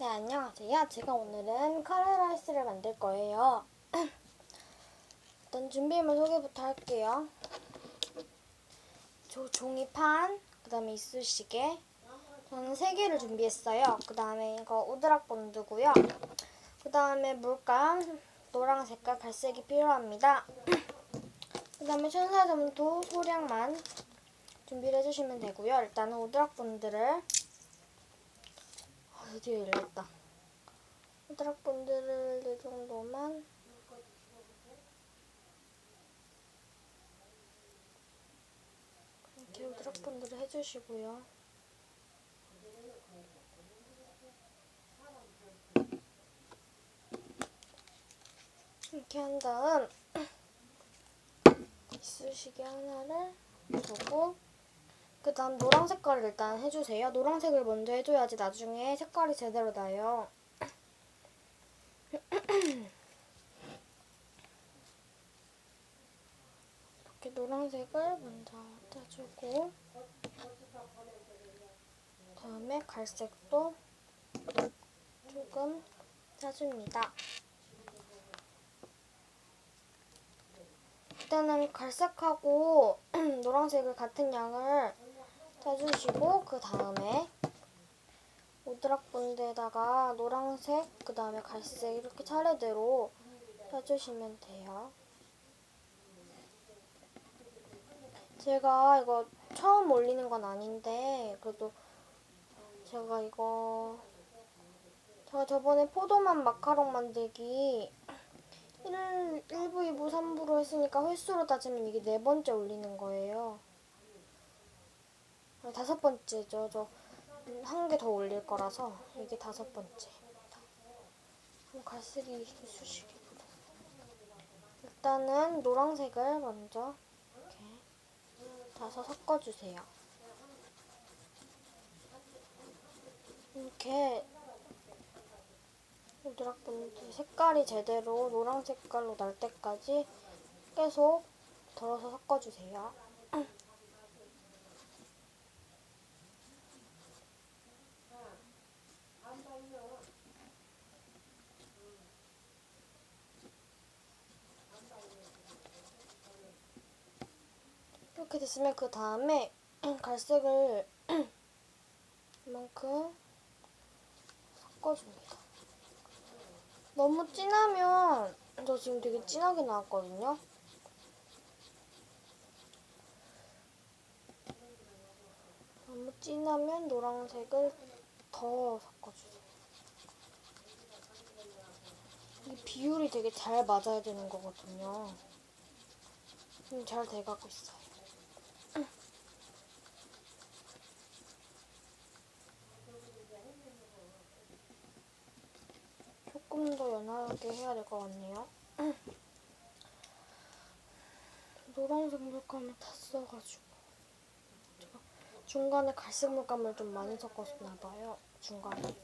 네, 안녕하세요. 제가 오늘은 카레라이스를 만들 거예요. 일단 준비물 소개부터 할게요. 저 종이판, 그 다음에 이쑤시개. 저는 세 개를 준비했어요. 그 다음에 이거 오드락 본드고요. 그 다음에 물감, 노랑 색깔, 갈색이 필요합니다. 그 다음에 천사점도 소량만 준비를 해주시면 되고요. 일단은 오드락 본드를 아, 드디어 열렸다. 오드락 본드를 이 정도만 이렇게 오드락 본드를 해주시고요. 이렇게 한 다음 이쑤시개 하나를 두고 그 다음 노란 색깔을 일단 해주세요. 노란색을 먼저 해줘야지 나중에 색깔이 제대로 나요. 이렇게 노란색을 먼저 짜주고 다음에 갈색도 조금 짜줍니다. 일단은 갈색하고 노란색을 같은 양을 짜주시고 그 다음에 오드락 본드에다가 노란색 그 다음에 갈색 이렇게 차례대로 짜주시면 돼요. 제가 이거 처음 올리는 건 아닌데 그래도 제가 이거 제가 저번에 포도맛 마카롱 만들기 1, 1부, 2부, 3부로 했으니까 횟수로 따지면 이게 네 번째 올리는 거예요. 다섯 번째죠. 저 한 개 더 올릴 거라서 이게 다섯 번째입니다. 그럼 갈색이 이쑤시개보다. 일단은 노란색을 먼저 이렇게 다서 섞어주세요. 이렇게 오드락 본드 색깔이 제대로 노란 색깔로 날 때까지 계속 덜어서 섞어주세요. 이렇게 됐으면 그 다음에 갈색을 이만큼 섞어줍니다. 너무 진하면 저 지금 되게 진하게 나왔거든요. 너무 진하면 노란색을 더 섞어주세요. 이 비율이 되게 잘 맞아야 되는 거거든요. 지금 잘 돼가고 있어요. 조금 더 연하게 해야 될 것 같네요. 노란색 물감을 다 써가지고 중간에 갈색 물감을 좀 많이 섞었나 봐요. 중간에.